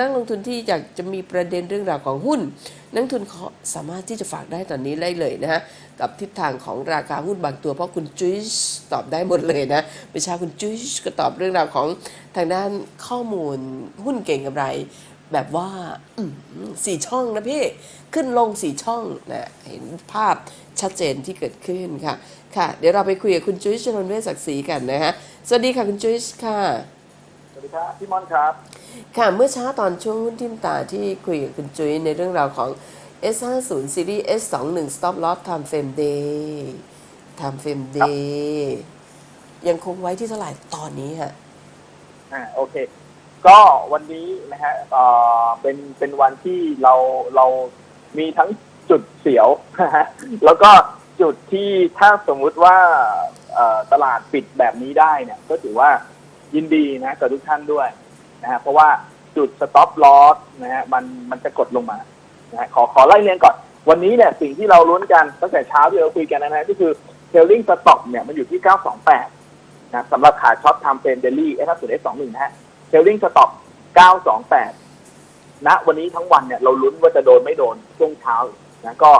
นักลงทุนที่อยากจะมีประเด็นเรื่องราวของหุ้น นักทุนเขาสามารถที่จะฝากได้ตอนนี้ได้เลยนะฮะกับทิศทางของราคาหุ้นบางตัวเพราะคุณจุ้ยตอบได้หมดเลยนะเมื่อเช้าคุณจุ้ยก็ตอบเรื่องราวของทางด้านข้อมูลหุ้นเก่งกำไร แบบว่าสี่ช่องนะพี่ขึ้นลงสี่ช่องนะเห็นภาพชัดเจนที่เกิดขึ้นค่ะ ค่ะ เดี๋ยวเราไปคุยกับคุณจุ้ยชนนเวชศักดิ์ศรีกันนะฮะสวัสดีค่ะคุณจุ้ยค่ะ ดีครับพี่ม่อนครับ ค่ะเมื่อเช้าตอนช่วงหุ้นทิมตาที่คุยกับคุณจุ้ยในเรื่องราวของ S50 Series S21 Stop Loss Time Frame Day Time Frame Day ยังคงไว้ที่เท่าไหร่ตอนนี้ฮะอ่าโอเค ก็วันนี้นะฮะเอ่อเป็นเป็นวันที่เราเรามีทั้งจุดเสียวนะฮะแล้วก็จุดที่ถ้าสมมุติว่าเอ่อตลาดปิดแบบนี้ได้เนี่ย ก็ถือว่า ยินดีนะกับทุกท่านด้วยนะฮะเพราะว่าจุด stop loss นะฮะมันมันจะกดลงมานะฮะขอขอไล่เรียงก่อน วันนี้เนี่ยสิ่งที่เราลุ้นกันตั้งแต่เช้าที่เราคุยกันนะฮะก็คือ trailing stop เนี่ยมันอยู่ที่ 928นะสำหรับขาช็อตทำเป็นเดลี่เอสศูนย์เอสสองหนึ่งนะฮะเทลลิงสต็อปเก้าสองแปดณวันนี้ทั้งวันเนี่ยเราลุ้นว่าจะโดนไม่โดนช่วงเช้านะก็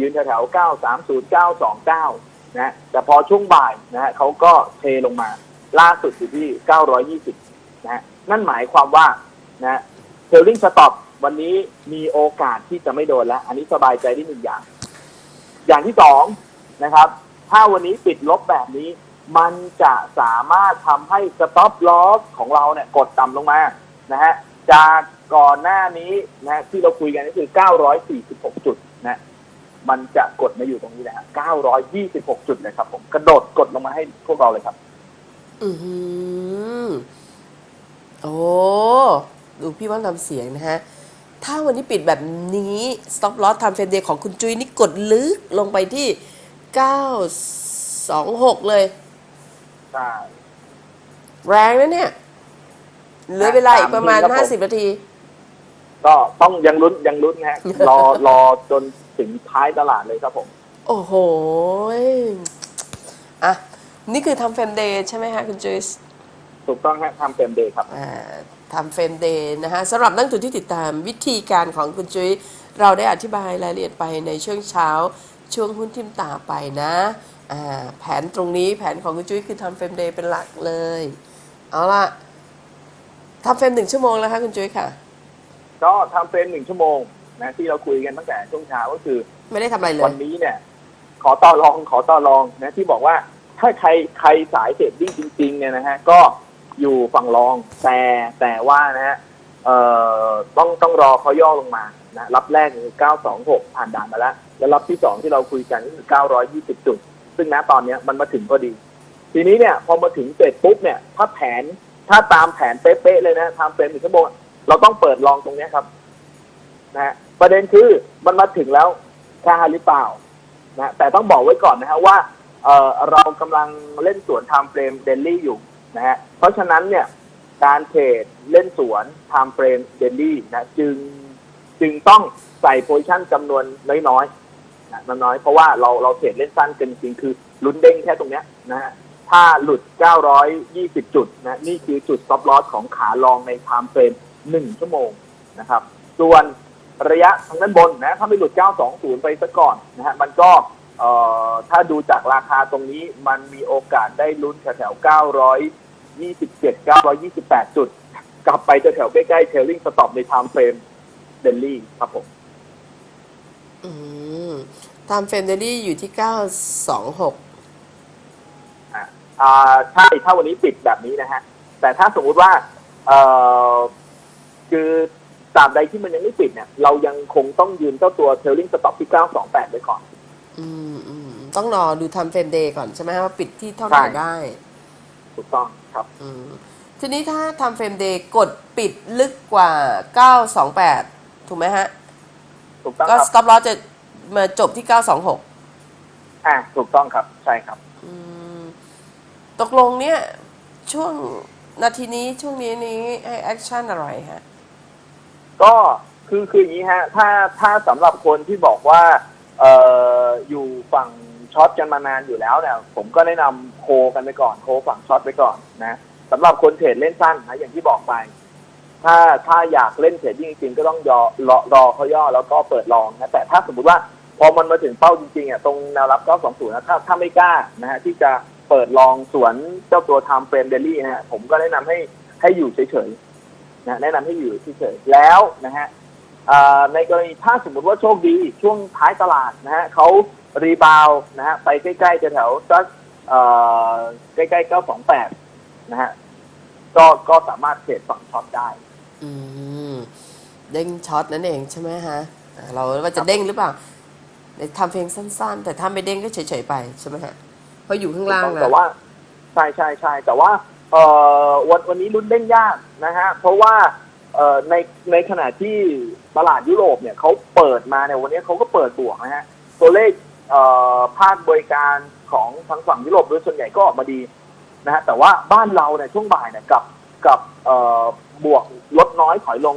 ยืนแถวๆเก้าสามศูนย์เก้าสองเก้านะแต่พอช่วงบ่ายนะฮะเขาก็เทลงมา ล่าสุดอยู่ที่เก้าร้อยี่สิบนะฮะนั่นหมายความว่านะเทลลิงสต็อปวันนี้มีโอกาสที่จะไม่โดนแล้ว อันนี้สบายใจได้หนึ่งอย่าง อย่างที่สองนะครับ ถ้าวันนี้ปิดลบแบบนี้ มันจะสามารถทำให้ stop loss ของเราเนี่ยกดต่ำลงมานะฮะจากก่อนหน้านี้นะที่เราคุยกันก็คือ 946 จุดนะมันจะกดมาอยู่ตรงนี้นะฮะ926 จุดเลยครับผม กระโดดกดลงมาให้พวกเราเลยครับ อือหือโอ้ดูพี่ว่านทำเสียงนะฮะ ถ้าวันนี้ปิดแบบนี้ stop loss time frame day ของคุณจุ้ยนี่กดลึกลงไปที่926เลย ใช่แรงนะเนี่ย เหลือเวลาอีกประมาณตามนี้ครับผม50นาที ก็ต้องยังลุ้นยังลุ้นนะฮะ รอรอจนถึงท้ายตลาดเลยครับผม โอ้โหยอะ นี่คือทำเฟรมเดย์ใช่ไหมฮะคุณจุ้ยถูกต้องฮะทำเต็มเดย์ครับ อ่าทำเฟรมเดย์นะฮะสำหรับนักลงทุนที่ติดตามวิธีการของคุณจุ้ยเราได้อธิบายรายละเอียดไปในช่วงเช้า ช่วงหุ้นทิมตาไปนะอ่าแผนตรงนี้แผนของคุณจุ้ยคือทำเฟรมเดย์เป็นหลักเลย เอาล่ะทำเฟรมหนึ่งชั่วโมงแล้วคะคุณจุ้ยค่ะ ก็ทำเป็นหนึ่งชั่วโมงนะที่เราคุยกันตั้งแต่ช่วงเช้าก็คือ ไม่ได้ทำอะไรเลวัย นนี้เนี่ย ขอต่อรองขอต่อรองนะที่บอกว่า ถ้าใครใครสายเทรดดิ้งจริง ๆ เนี่ยนะฮะก็อยู่ฝั่งรองแต่แต่ว่านะฮะเอ่อต้องต้องรอเขาย่อลงมานะรับแรกคือ 926 ผ่านด่านมาแล้ว แล้วรับที่สองที่เราคุยกันก็คือ 920 จุด ซึ่งณตอนนี้มันมาถึงพอดี ทีนี้เนี่ยพอมาถึงเสร็จปุ๊บเนี่ย ถ้าแผนถ้าตามแผนเป๊ะๆเลยนะทำเป็นหนึ่งชั่วโมงเราต้องเปิดลองตรงเนี้ยครับนะฮะประเด็นคือมันมาถึงแล้วค่าหรือเปล่านะแต่ต้องบอกไว้ก่อนนะฮะว่า เอ่อเรากำลังเล่นสวนไทม์เฟรมเดลี่อยู่นะฮะเพราะฉะนั้นเนี่ยการเทรดเล่นสวนไทม์เฟรมเดลี่นะจึงจึงต้องใส่โพซิชันจำนวนน้อยๆนะน้อยๆเพราะว่าเราเราเทรดเล่นสั้นกันจริงคือลุ้นเด้งแค่ตรงเนี้ยนะฮะถ้าหลุด 920 จุดนะนี่คือจุด stop loss ของขาลองในไทม์เฟรม1 ชั่วโมงนะครับ ส่วนระยะทางด้านบนนะถ้าไม่หลุด 920 ไปซะก่อนนะฮะมันก็ เอ่อถ้าดูจากราคาตรงนี้มันมีโอกาสได้ลุ้นแถวๆ927 928 จุด กลับไปแถวๆใกล้ๆเทลลิงสต็อปในไทม์เฟรมเดลี่ครับผมอืมทำเฟรมเดลี่อยู่ที่ 926อ่าอ่าใช่ถ้าวันนี้ปิดแบบนี้นะฮะ แต่ถ้าสมมุติว่าเอ่อคือตราบใดที่มันยังไม่ปิดเนี่ย เรายังคงต้องยืนเจ้าตัวเทลลิงสต็อปที่ 928ไว้ก่อน อืมอืมต้องรอดูทำเฟรมเดย์ก่อนใช่ไหมว่าปิดที่เท่าไหร่ใช่ได้ ถูกต้องครับ อืมทีนี้ถ้าทำเฟรมเดย์กดปิดลึกกว่า 928 ถูกไหมฮะ ถูกต้องก็ครับ stop loss จะมาจบที่ 926 อ่าถูกต้องครับใช่ครับ อืมตกลงเนี่ย ช่วงนาทีนี้ช่วงนี้นี้ให้แอคชั่นอะไรฮะ ก็คือคืออย่างนี้ฮะ ถ้าถ้าสำหรับคนที่บอกว่า เอ่ออยู่ฝั่งช็อตกันมานานอยู่แล้วเนี่ยผมก็แนะนำโคกันไปก่อน โคฝั่งช็อตไปก่อนนะสำหรับคนเทรดเล่นสั้นนะอย่างที่บอกไป ถ้าถ้าอยากเล่นเทรดดิ้งจริงๆก็ต้องยอรอรอเขาย่อแล้วก็เปิดลองนะแต่ถ้าสมมุติว่าพอมันมาถึงเป้าจริงๆอะตรงแนวรับ920นะถ้าถ้าไม่กล้านะฮะที่จะเปิดลองสวนเจ้าตัวไทม์เฟรมเดลี่นะฮะผมก็แนะนำให้ให้อยู่เฉยๆนะแนะนำให้อยู่เฉยๆแล้วนะฮะ ในกรณีถ้าสมมติว่าโชคดีช่วงท้ายตลาดนะฮะเขารีบาวด์นะฮะไปใกล้ๆแถวๆสักเอ่อใกล้ๆ928นะฮะก็ก็สามารถเทรดฝั่งช็อตได้ อืมเด้งช็อตนั่นเองใช่ไหมฮะอ่าเราว่าจะเด้งหรือเปล่าในทำเพลงสั้น ๆ แต่ถ้าไม่เด้งก็เฉยๆไปใช่ไหมฮะเพราะอยู่ข้างล่างนะแต่ว่าใช่ใช่ใช่แต่ว่าเอ่อวันวันนี้ลุ้นเด้งยากนะฮะ เพราะว่า เอ่อในในขณะที่ตลาดยุโรปเนี่ยเขาเปิดมาเนี่ยวันนี้เขาก็เปิดบวกนะฮะตัวเลขเอ่อภาคบริการของทางฝั่งยุโรปโดยส่วนใหญ่ก็ออกมาดีนะฮะแต่ว่าบ้านเราเนี่ยช่วงบ่ายเนี่ยกับกับเอ่อบวกลดน้อยถอยลง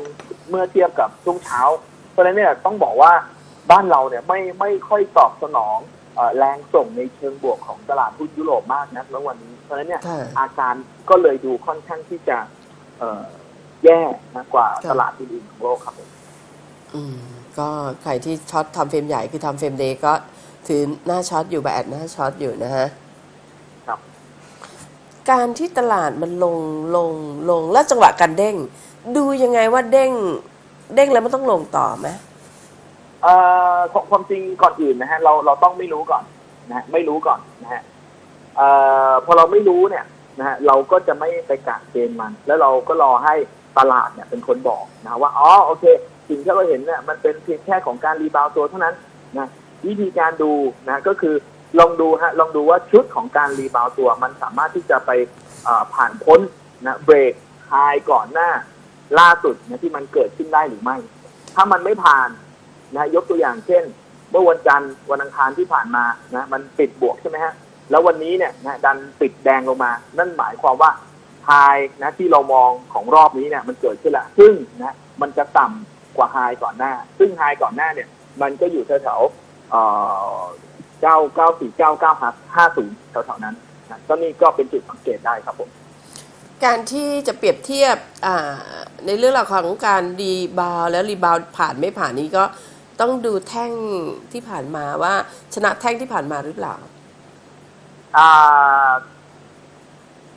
เมื่อเทียบกับช่วงเช้า เพราะฉะนั้นเนี่ยต้องบอกว่าบ้านเราเนี่ยไม่ไม่ค่อยตอบสนองเอ่อแรงส่งในเชิงบวกของตลาดหุ้นยุโรปมากนะเมื่อวันนี้เพราะฉะนั้นเนี่ยค่ะอาการก็เลยดูค่อนข้างที่จะเอ่อ แย่นะกว่าครับ ตลาดอื่นๆของโลกครับผม อืมก็ใครที่ช็อตทำเฟรมใหญ่คือทำเฟรมเดย์ก็ถือหน้าช็อตอยู่แบบแอดหน้าช็อตอยู่นะฮะครับ การที่ตลาดมันลงลงลงแล้วจังหวะการเด้ง ดูยังไงว่าเด้ง เด้งแล้วมันต้องลงต่อไหม เอ่อความความจริงก่อนอื่นนะฮะเราเราต้องไม่รู้ก่อนนะฮะไม่รู้ก่อนนะฮะเอ่อพอเราไม่รู้เนี่ยนะฮะเราก็จะไม่ไปกะเกณฑ์มัน แล้วเราก็รอให้ ตลาดเนี่ยเป็นคนบอกนะว่าอ๋อโอเค สิ่งที่เราเห็นเนี่ยมันเป็นเพียงแค่ของการรีบาวตัวเท่านั้นนะวิธีการดูนะก็คือลองดูฮะลองดูว่าชุดของการรีบาวตัว มันสามารถที่จะไปผ่านพ้นนะเบรกไฮก่อนหน้าล่าสุดนะที่มันเกิดขึ้นได้หรือไม่ ถ้ามันไม่ผ่านนะยกตัวอย่างเช่น เมื่อวันจันทร์วันอังคารที่ผ่านมานะมันปิดบวกใช่ไหมฮะแล้ววันนี้เนี่ยนะดันปิดแดงลงมา นั่นหมายความว่า ไฮนะที่เรามองของรอบนี้เนี่ยมันเกิดขึ้นแล้วซึ่งนะมันจะต่ำกว่าไฮก่อนหน้า ซึ่งไฮก่อนหน้าเนี่ย มันก็อยู่แถวๆเอ่อเก้าเก้าสี่เก้าเก้าห้าศูนย์แถวๆนั้นนะก็นี่ก็เป็นจุดสังเกตได้ครับผม การที่จะเปรียบเทียบอ่าในเรื่องราวของการรีบาวด์แล้วรีบาวด์ผ่านไม่ผ่านนี้ก็ต้องดูแท่งที่ผ่านมาว่าชนะแท่งที่ผ่านมาหรือเปล่า อ่า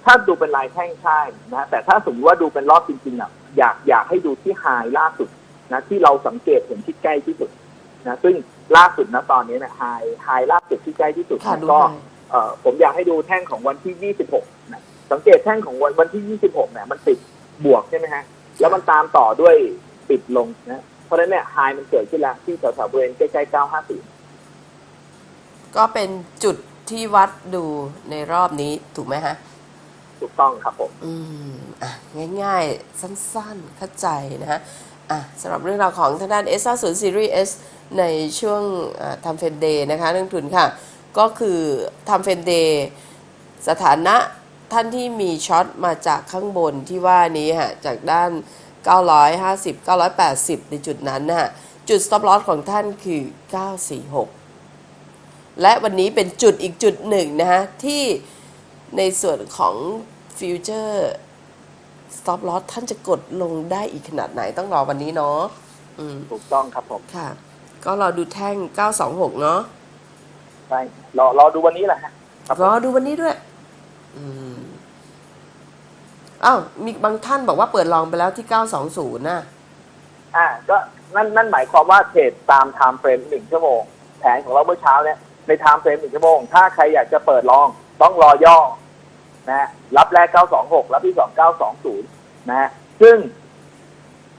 ถ้าดูเป็นลายแท่งใช่นะฮะแต่ถ้าสมมติว่าดูเป็นรอบจริงๆอะอยากอยากให้ดูที่ไฮล่าสุดนะที่เราสังเกตเห็นที่ใกล้ที่สุดนะซึ่งล่าสุดนะตอนนี้เนี่ยไฮไฮล่าสุดที่ใกล้ที่สุดค่ะนะดูก็หน่อยเอ่อผมอยากให้ดูแท่งของวันที่ 26นะสังเกตแท่งของวันวันที่ 26เนี่ยมันติดบวกใช่ไหมฮะแล้วมันตามต่อด้วยปิดลงนะเพราะฉะนั้นเนี่ยไฮมันเกิดขึ้นแล้วที่แถวๆบริเวณใกล้ๆ950ก็เป็นจุดที่วัดดูในรอบนี้ถูกไหมฮะ ถูกต้องครับผม อืมอะง่ายๆ สั้นๆเข้าใจนะฮะอะสำหรับเรื่องราวของทางด้าน S 5 0 Series S ในช่วงทำเฟนเดย์นะคะนักลงทุนค่ะ ก็คือทำเฟนเดย์สถานะท่านที่มีช็อตมาจากข้างบนที่ว่านี้ฮะจากด้าน 950 980 ในจุดนั้นนะฮะจุด stop loss ของท่านคือ 946 และวันนี้เป็นจุดอีกจุดหนึ่งนะฮะที่ในส่วนของ ฟิวเจอร์ stop loss ท่านจะกดลงได้อีกขนาดไหนต้องรอวันนี้เนาะอืมถูกต้องครับผมค่ะ ก็รอดูแท่ง 926 เนาะใช่รอรอดูวันนี้แหละฮะครับผมรอดูวันนี้ด้วย อืมอ้าวมีบางท่านบอกว่าเปิดลองไปแล้วที่ 920นะอ่า ก็นั่นนั่นหมายความว่าเทรดตามไทม์เฟรมหนึ่งชั่วโมง แผนของเราเมื่อเช้าเนี่ยในไทม์เฟรมหนึ่งชั่วโมง ถ้าใครอยากจะเปิดลองต้องรอย่อ นะฮะรับแรก 926 รับที่ 2 920 นะฮะซึ่ง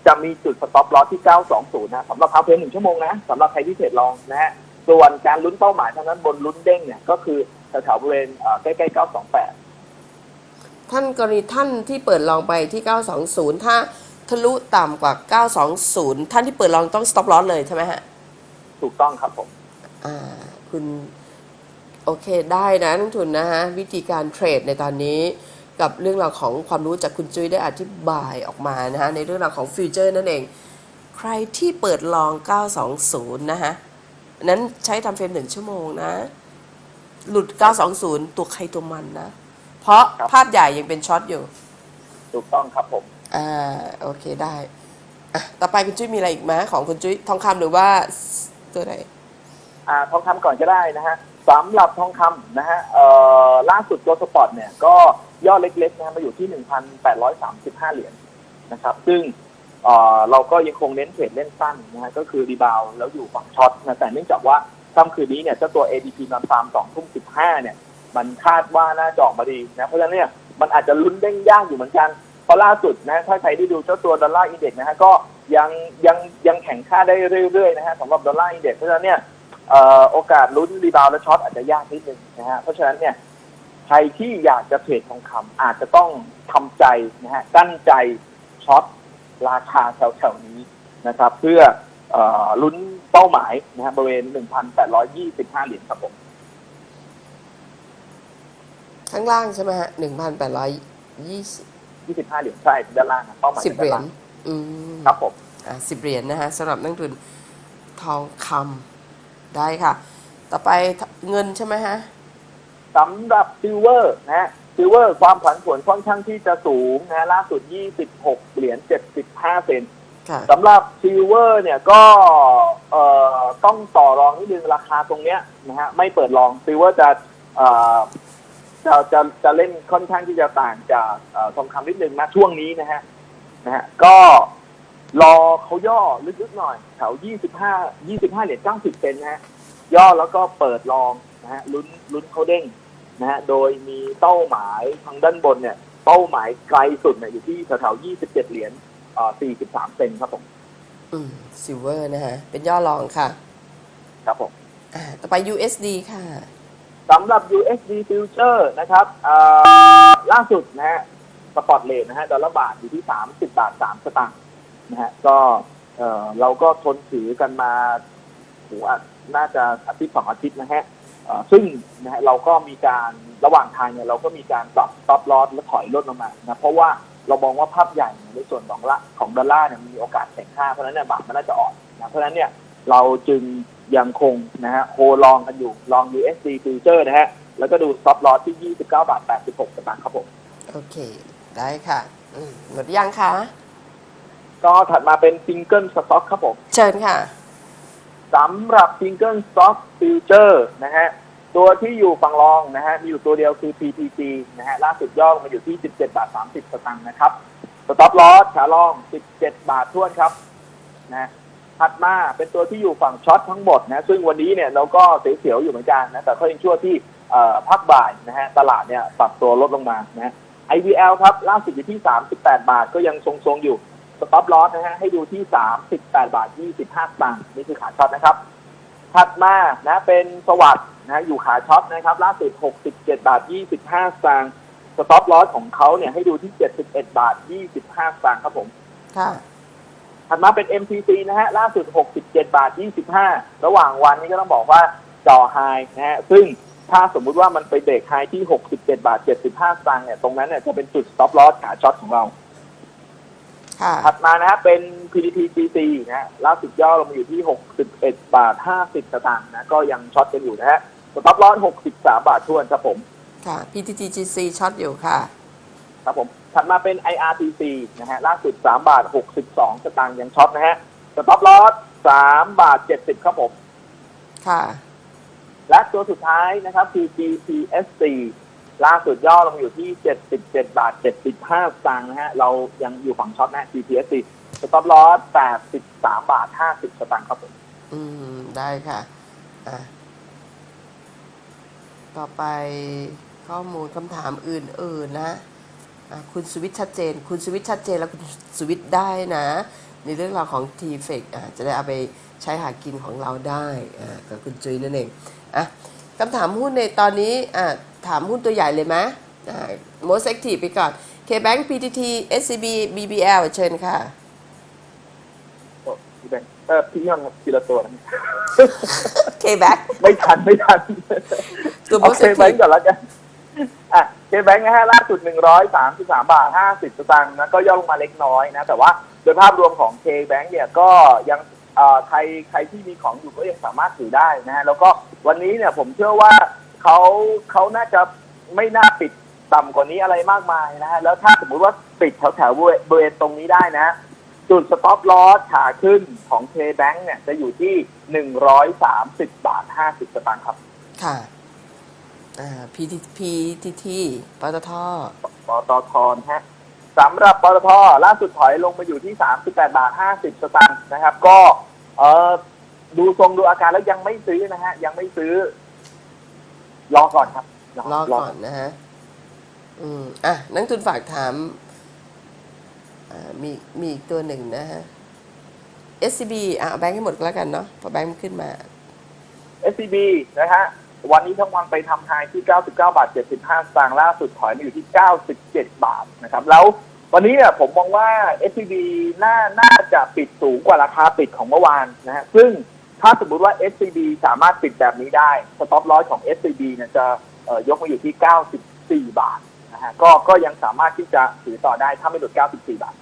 จะมีจุดสต็อปลอสที่ 920 นะสำหรับไทม์เฟรมหนึ่งชั่วโมงนะสำหรับใครที่เทรดลองนะฮะส่วนการลุ้นเป้าหมายทางนั้นบนลุ้นเด้งเนี่ยก็คือแถวๆบริเวณเอ่อใกล้ๆ 928 ท่านกรณีท่านที่เปิดลองไปที่ 920 ถ้าทะลุต่ำกว่า 920 ท่านที่เปิดลองต้อง stop loss เลยใช่ไหมฮะ ถูกต้องครับผม อ่า คุณ โอเคได้นะนักทุนนะฮะวิธีการเทรดในตอนนี้กับเรื่องราวของความรู้จากคุณจุ้ยได้อธิบายออกมานะฮะในเรื่องราวของฟิวเจอร์นั่นเอง ใครที่เปิดลอง 920 นะฮะนั้นใช้ทำเฟรมหนึ่งชั่วโมงนะ หลุด 920 ตัวใครตัวมันนะ เพราะครับภาพใหญ่ยังเป็นช็อตอยู่ ถูกต้องครับผม อ่า โอเคได้อะต่อไปคุณจุ้ยมีอะไรอีกไหมของคุณจุ้ยทองคำหรือว่าตัวไหนอ่าทองคำก่อนก็ได้นะฮะ สำหรับทองคำนะฮะล่าสุดตัวสปอร์ตเนี่ยก็ย่อเล็กๆนะฮะมาอยู่ที่ 1,835 เหรียญนะครับ ซึ่งเเราก็ยังคงเน้นเทรดเล่นสั้นนะฮะก็คือรีบาวแล้วอยู่ฝั่งช็อตนะแต่เนื่องจากว่าค่ำคืนนี้เนี่ยเจ้าตัว ADP นำตาม2ทุ่ม15 เนี่ย มันคาดว่าน่าจะออกมาดีนะเพราะฉะนั้นเนี่ยมันอาจจะลุ้นเด้งยากอยู่เหมือนกันเพราะล่าสุดนะถ้าใครได้ดูเจ้าตัวดอลลาร์อินเด็กซ์นะฮะก็ยังยังยังแข่งค่าได้เรื่อยๆนะฮะสำหรับดอลลาร์อินเด็กซ์เพราะฉะนั้นเนี่ย โอกาสลุ้นรีบาวด์และช็อตอาจจะยากนิดนึงนะฮะเพราะฉะนั้นเนี่ยใครที่อยากจะเทรดทองคำอาจจะต้องทำใจนะฮะกั้นใจช็อตราคาแถวๆนี้นะครับ เพื่อเอ่อลุ้นเป้าหมายนะฮะบริเวณ 1,825 เหรียญครับผม ข้างล่างใช่ไหมฮะหนึ่งพันแปดร้อยยี่สิบ25 เหรียญใช่ด้านล่างนะเป้าหมายสิบเหรียด้าญนล่างอืมครับผมอะสิบเหรียญนะฮะสำหรับนักทุนทองคำ ได้ค่ะ ต่อไปเงินใช่ไหมฮะสำหรับซิลเวอร์นะฮะซิลเวอร์ความผันผวนค่อนข้างที่จะสูงนะฮะล่าสุด 26 เหรียญ 75 เซนต์ค่ะสำหรับซิลเวอร์เนี่ยก็เอ่อต้องต่อรองนิดนึงราคาตรงเนี้ยนะฮะไม่เปิดรองซิลเวอร์จะเอ่อจะจะจะเล่นค่อนข้างที่จะต่างจากเอ่อทองคำนิดนึงนะช่วงนี้นะฮะนะฮะก็ รอเขาย่อลึกๆหน่อยแถว25 25เหรียญ90 เซนต์นะฮะย่อแล้วก็เปิดลองนะฮะลุ้นลุ้นเขาเด้งนะฮะโดยมีเป้าหมายทางด้านบนเนี่ย เป้าหมายไกลสุดเนี่ยอยู่ที่แถวๆ27 เหรียญเอ่อ43 เซนครับผมอืมซิลเวอร์นะฮะ เป็นย่อรองค่ะ ครับผมอ่า ต่อไป USD ค่ะ สำหรับ USD future นะครับเอ่อล่าสุดนะฮะสปอตเลทนะฮะดอลลาร์บาทอยู่ที่ 30 บาท 3 สตางค์ นะฮะก็เออเราก็ทนถือกันมาโหอะน่าจะอาทิตย์สองอาทิตย์นะฮะซึ่งนะฮะเราก็มีการระหว่างทางเนี่ยเราก็มีการปรับ stop loss และถอยลดลงมานะเพราะว่าเรามองว่าภาพใหญ่ในส่วนของละของดอลลาร์เนี่ยมีโอกาสแข็งค่าเพราะฉะนั้นเนี่ยบาทมันน่าจะอ่อนนะเพราะฉะนั้นเนี่ยเราจึงยังคงนะฮะโฮลองกันอยู่ลอง USD future นะฮะแล้วก็ดู stop loss ที่ 29 บาท 86สตางค์ครับผม โอเค ได้ค่ะหมดยังคะ ก็ถัดมาเป็น single stock ครับผม เชิญค่ะสำหรับ single stock future นะฮะ ตัวที่อยู่ฝั่งรองนะฮะ มีอยู่ตัวเดียวคือ PTG นะฮะ ล่าสุดย่อลงมาอยู่ที่ 17 บาท 30 สตางค์นะครับ stop loss ขาลอง 17 บาททวนครับนะถัดมาเป็นตัวที่อยู่ฝั่งช็อตทั้งหมดนะ ซึ่งวันนี้เนี่ยเราก็เสียวๆอยู่เหมือนกันนะ แต่ก็ยังชั่วที่เอ่อพักบ่ายนะฮะ ตลาดเนี่ยปรับตัวลดลงมานะ IVL ครับ ล่าสุดอยู่ที่ 38 บาทก็ยังทรงๆอยู่ สต็อปลอสนะฮะให้ดูที่38บาท25สตางค์นี่คือขาช็อตนะครับ ถัดมานะเป็นสวัสด์นะอยู่ขาช็อตนะครับล่าสุด67บาท25สตางค์สต็อปลอสของเขาเนี่ยให้ดูที่71บาท25สตางค์ครับผมค่ะถัดมาเป็น MTC นะฮะล่าสุด 67 บาท 25 ระหว่างวันนี้ก็ต้องบอกว่าจ่อไฮนะฮะซึ่งถ้าสมมุติว่ามันไปเบรกไฮที่ 67 บาท 75สตางค์เนี่ยตรงนั้นเนี่ยจะเป็นจุด stop loss ขาช็อตของเรา ค่ะถัดมานะฮะเป็น PTT GC นะฮะล่าสุดย่อลงมาอยู่ที่ 61 บาท 50สตางค์นะ ก็ยังช็อตกันอยู่นะฮะ stop loss 63 บาททวนครับผม ค่ะ PTTGC ช็อตอยู่ค่ะ ครับผม ถัดมาเป็น IRTC นะฮะล่าสุด 3 บาท 62สตางค์ยังช็อตนะฮะ stop loss 3บาท 70 ครับผม ค่ะ และตัวสุดท้ายนะครับคือ GPSC ล่าสุดย่อลงอยู่ที่ 77 บาท 75สตางค์นะฮะ เรายังอยู่ฝั่งช็อตนะ GPSC stop loss 83 บาท 50 สตางค์ครับผม อืม ได้ค่ะ อะ ต่อไปข้อมูลคำถามอื่น ๆ นะอะคุณสวิตชัดเจน คุณสวิตชัดเจนแล้วคุณสวิตได้นะ ในเรื่องราวของ t f e c อะจะได้เอาไปใช้หากินของเราได้ อะกับคุณจุ้ยนั่นเอง อะคำถามหุ้นในตอนนี้ อะ ถามหุ้นตัวใหญ่เลยไหมอะ most active ไปก่อน KBank PTT SCB BBL เชิญค่ะโอ้พี่แบงค์เออพี่ยอนทีละตัวนะ KBank ไม่ทัน ไม่ทันตัวเอา most เคแบง active ก์ก่อนแล้วกันอะเคแบงก์นะฮะล่าสุด 133 บาท 50สตางค์นะก็ย่อลงมาเล็กน้อยนะ แต่ว่าโดยภาพรวมของเคแบงก์เนี่ยก็ยังเอ่อใครใครที่มีของอยู่ก็ยังสามารถถือได้นะฮะแล้วก็วันนี้เนี่ยผมเชื่อว่า เขาเขาน่าจะไม่น่าปิดต่ำกว่านี้อะไรมากมายนะฮะแล้วถ้าสมมุติว่าปิดแถวแถวๆบริเวณตรงนี้ได้นะ จุดสต็อปลอสขาขึ้นของเคแบงเนี่ยจะอยู่ที่หนึ่งร้อยสามสิบบาทห้าสิบสตางค์ครับ ค่ะอ่า PTP TT ปตทปตทนะฮะสำหรับปตทล่าสุดถอยลงมาอยู่ที่สามสิบแปดบาทห้าสิบสตางค์นะครับ ก็เออดูทรงดูอาการแล้วยังไม่ซื้อนะฮะยังไม่ซื้อ รอก่อนครับรอก่อนนะฮะ อืม อะ นักทุนฝากถาม อ่า มี มีอีกตัวหนึ่งนะฮะ SCB อะเอาแบงค์ให้หมดก็แล้วกันเนาะพอแบงค์มันขึ้นมา SCB นะฮะ วันนี้ทั้งวันไปทำไฮที่ 99 บาท 75สตางค์ล่าสุดถอยมาอยู่ที่ 97 บาทนะครับ แล้ววันนี้เนี่ยผมมองว่า SCB น่า น่าจะปิดสูงกว่าราคาปิดของเมื่อวานนะฮะ ซึ่ง ถ้าสมมติว่า SCB สามารถปิดแบบนี้ได้สต็อปลอสของ SCB เนี่ยจะเอ่อยกมาอยู่ที่ 94 บาทนะฮะก็ก็ยังสามารถที่จะถือต่อได้ถ้าไม่หลุด 94 บาท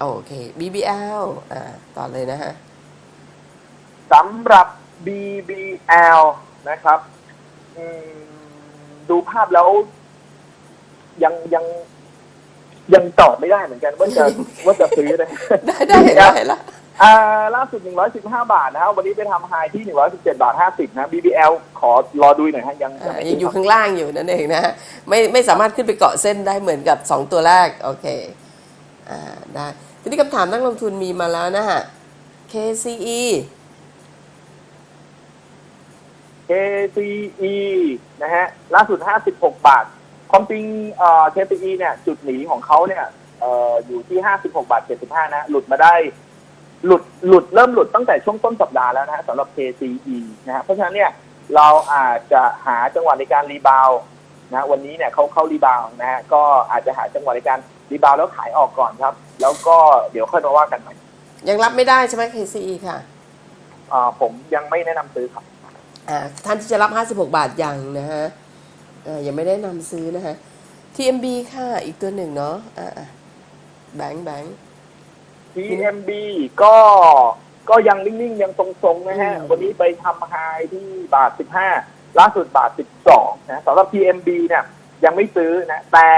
โอเค BBL อ่าต่อเลยนะฮะสำหรับ BBL นะครับอืมดูภาพแล้วยังยังยังตอบไม่ได้เหมือนกันว่าจะว่าจะซื้อนะได้ได้ได้ละ อ่าล่าสุด 115 บาทนะครับ วันนี้ไปทำไฮที่ 117 บาท 50 นะ BBL ขอรอดูหน่อยฮะยังอ่าไม่ยังอยู่ขึ้นข้างล่างอยู่นั่นเองนะฮะไม่ไม่สามารถขึ้นไปเกาะเส้นได้เหมือนกับ 2 ตัวแรก โอเคอ่าได้ทีนี้คำถามนักลงทุนมีมาแล้วนะฮะ KCE KCE นะฮะ ล่าสุด 56 บาท ความจริงเอ่อ KCE เนี่ย จุดหนีของเขาเนี่ยเอ่ออยู่ที่ 56 บาท 75 นะ หลุดมาได้ หลุดหลุดเริ่มหลุดตั้งแต่ช่วงต้นสัปดาห์แล้วนะฮะสำหรับ KCE นะฮะเพราะฉะนั้นเนี่ยเราอาจจะหาจังหวะในการรีบาวด์นะวันนี้เนี่ยเขาเข้ารีบาวด์นะฮะก็อาจจะหาจังหวะในการรีบาวด์แล้วขายออกก่อนครับ แล้วก็เดี๋ยวค่อยมาว่ากันใหม่ยังรับไม่ได้ใช่ไหม KCE ค่ะอ่าผมยังไม่แนะนำซื้อครับ อ่าท่านที่จะรับ 56 บาทยังนะฮะอ่ายังไม่ได้นำซื้อนะฮะ TMB ค่ะอีกตัวหนึ่งเนาะอ่าแบงค์แบงค์ TMB ก็ก็ยังนิ่งๆ ยังทรงๆ นะฮะอืมวันนี้ไปทำไฮที่บาท 15 ล่าสุดบาท 12 นะสำหรับ TMB เนี่ยยังไม่ซื้อนะ แต่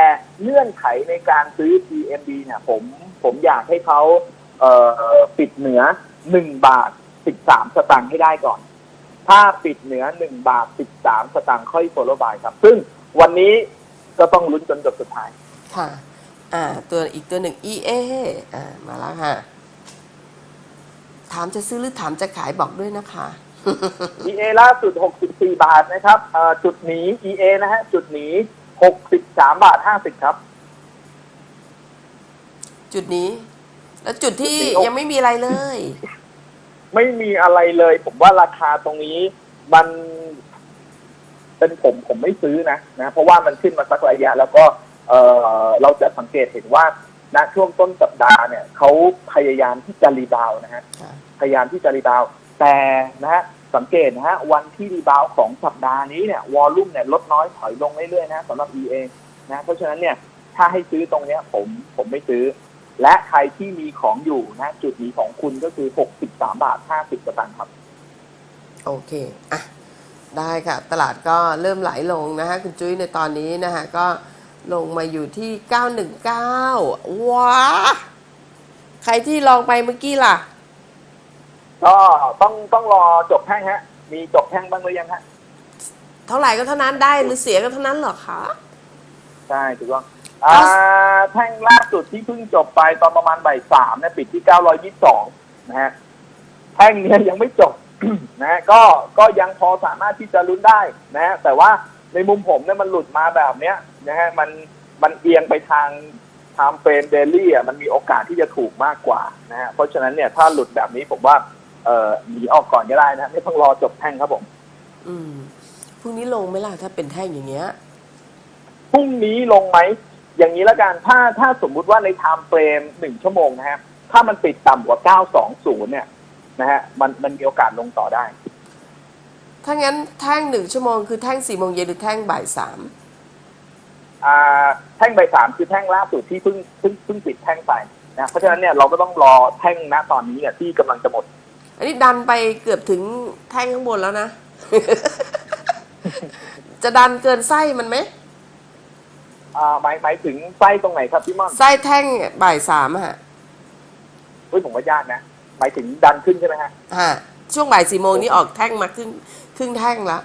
เงื่อนไขในการซื้อ TMB เนี่ยผมผมอยากให้เขาเอ่อปิดเหนือ 1 บาท 13 สตางค์ให้ได้ก่อน ถ้าปิดเหนือ 1 บาท 13 สตางค์ค่อยโฟลว์บายครับ ซึ่งวันนี้ก็ต้องลุ้นจนจบสุดท้าย ค่ะ อ่าตัวอีกตัวหนึ่ง EA อ่ามาแล้วค่ะ ถามจะซื้อหรือถามจะขายบอกด้วยนะคะ EA ล่าสุด 64 บาทนะครับเอ่อจุดหนี EA นะฮะ จุดหนี 63 บาท 50 ครับ จุดนี้ แล้วจุดที่จุดนี้ยังไม่มีอะไรเลย ไม่มีอะไรเลย ผมว่าราคาตรงนี้มันเป็นผมผมไม่ซื้อนะนะ เพราะว่ามันขึ้นมาสักระยะแล้วก็ เออเราจะสังเกตเห็นว่าณช่วงต้นสัปดาห์เนี่ยเขาพยายามที่จะรีบาวด์นะฮะค่ะพยายามที่จะรีบาวด์แต่นะฮะสังเกตนะฮะวันที่รีบาวด์ของสัปดาห์นี้เนี่ยวอลลุ่มเนี่ยลดน้อยถอยลงเรื่อยๆนะสำหรับ EA นะเพราะฉะนั้นเนี่ยถ้าให้ซื้อตรงเนี้ยผมผมไม่ซื้อ และใครที่มีของอยู่นะจุดนี้ของคุณก็คือ 63 บาท 50สตางค์ครับ โอเคอะได้ค่ะ ตลาดก็เริ่มไหลลงนะฮะคุณจุ้ยในตอนนี้นะฮะก็ ลงมาอยู่ที่ 919 ว้า ใครที่ลองไปเมื่อกี้ล่ะ ก็ต้องต้องรอจบแท่งฮะ มีจบแท่งบ้างหรือยังฮะ เท่าไหร่ก็เท่านั้นได้หรือเสียก็เท่านั้นเหรอคะ ใช่ถูกต้องอ่าแท่งล่าสุดที่เพิ่งจบไปตอนประมาณบ่ายสามเนี่ยปิดที่ 922 นะฮะ แท่งเนี้ยยังไม่จบนะฮะก็ก็ยังพอสามารถที่จะลุ้นได้นะฮะแต่ว่า ในมุมผมเนี่ยมันหลุดมาแบบเนี้ยนะฮะมันมันเอียงไปทางไทม์เฟรมเดลี่อะมันมีโอกาสที่จะถูกมากกว่านะฮะเพราะฉะนั้นเนี่ยถ้าหลุดแบบนี้ผมว่าเออหนีออกก่อนก็ได้นะไม่ต้องรอจบแท่งครับผม อืมพรุ่งนี้ลงไหมล่ะถ้าเป็นแท่งอย่างเงี้ยพรุ่งนี้ลงไหมอย่างนี้ละกันถ้าถ้าสมมุติว่าในไทม์เฟรมหนึ่งชั่วโมงนะฮะถ้ามันปิดต่ำกว่า 920 เนี่ยนะฮะมันมันมีโอกาสลงต่อได้ ถ้างั้นแท่งหนึ่งชั่วโมงคือแท่งสี่โมงเย็นหรือแท่งบ่ายสามอ่าแท่งใบสามคือแท่งล่าสุดที่เพิ่งเพิ่งเพิ่งปิดแท่งไปนะเพราะฉะนั้นเนี่ยเราก็ต้องรอแท่งณตอนนี้เนี่ยที่กำลังจะหมด อันนี้ดันไปเกือบถึงแท่งข้างบนแล้วนะ จะดันเกินไส้มันไหมอ่าหมายหมายถึงไส้ตรงไหนครับพี่ม่อนไส้แท่งบ่ายสามอะฮะเฮ้ยผมว่ายากนะหมายถึงดันขึ้นใช่ไหมฮะฮะช่วงบ่ายสี่โมงนี้ออกแท่งมาครึ่ง ครึ่งแท่งละ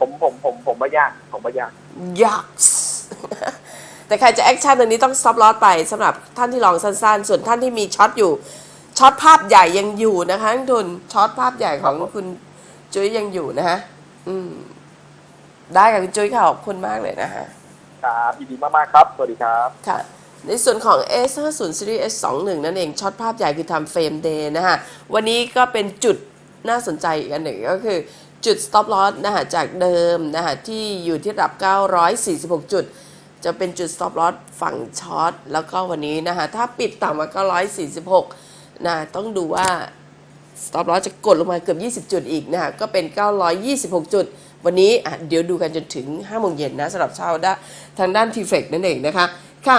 ผมผมผมผมว่ายากผมว่ายากยักษ์แต่ใครจะแอคชั่นตรงนี้ต้อง stop loss ไปสำหรับท่านที่ลองสั้นๆ ส่วนท่านที่มีช็อตอยู่ช็อตภาพใหญ่ยังอยู่นะคะนักทุนช็อตภาพใหญ่ของครับผมคุณจุ้ยยังอยู่นะฮะอืม ได้กับคุณจุ้ยค่ะขอบคุณมากเลยนะฮะครับยินดีมากๆครับ สวัสดีครับ ค่ะ ในส่วนของ S50 Series S21 นั่นเองช็อตภาพใหญ่คือทำเฟรมเดย์นะฮะ วันนี้ก็เป็นจุดน่าสนใจอีกอันหนึ่งก็คือ จุด stop loss นะฮะจากเดิมนะฮะที่อยู่ที่ระดับ 946 จุด จะเป็นจุด stop loss ฝั่งช็อตแล้วก็วันนี้นะฮะถ้าปิดต่ำกว่า 946นะต้องดูว่า stop loss จะกดลงมาเกือบ 20 จุดอีกนะฮะก็เป็น 926 จุด วันนี้อะเดี๋ยวดูกันจนถึง5โมงเย็นนะสำหรับเช้าด้าทางด้านทีเฟกนั่นเองนะคะค่ะ